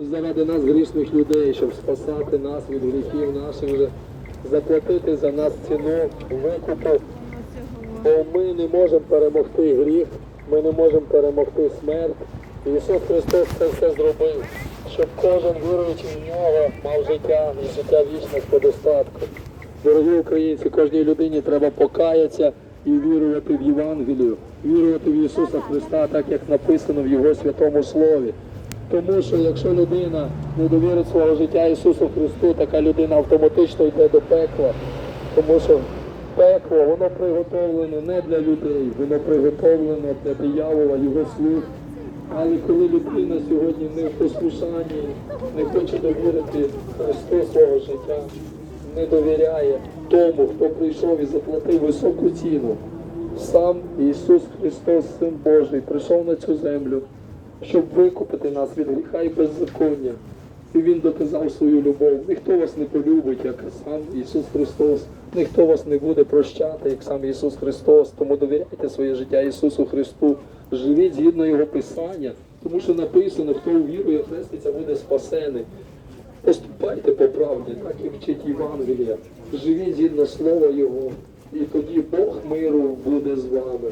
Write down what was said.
заради нас грішних людей, щоб спасати нас від гріхів наших, вже заплатити за нас ціну викупу. Бо ми не можемо перемогти гріх, ми не можемо перемогти смерть. Ісус Христос це все зробив, щоб кожен віруючий в нього мав життя і життя вічне по достатку. Дорогі українці, кожній людині треба покаятися і вірувати в Євангелію, вірувати в Ісуса Христа, так як написано в Його святому Слові. Тому що якщо людина не довірить свого життя Ісусу Христу, така людина автоматично йде до пекла. Тому що пекло, воно приготовлено не для людей, воно приготовлено для диявола, його слуг. Але коли людина сьогодні не в послушанні, не хоче довірити Христу свого життя, не довіряє тому, хто прийшов і заплатив високу ціну. Сам Ісус Христос, Син Божий, прийшов на цю землю, щоб викупити нас від гріха і беззаконня. І Він доказав свою любов. Ніхто вас не полюбить, як сам Ісус Христос. Ніхто вас не буде прощати, як сам Ісус Христос. Тому довіряйте своє життя Ісусу Христу. Живіть згідно Його Писання, тому що написано, хто увірує, хреститься, буде спасений. Поступайте по правді, так і вчить Євангелія. Живіть згідно слова Його. І тоді Бог миру буде з вами.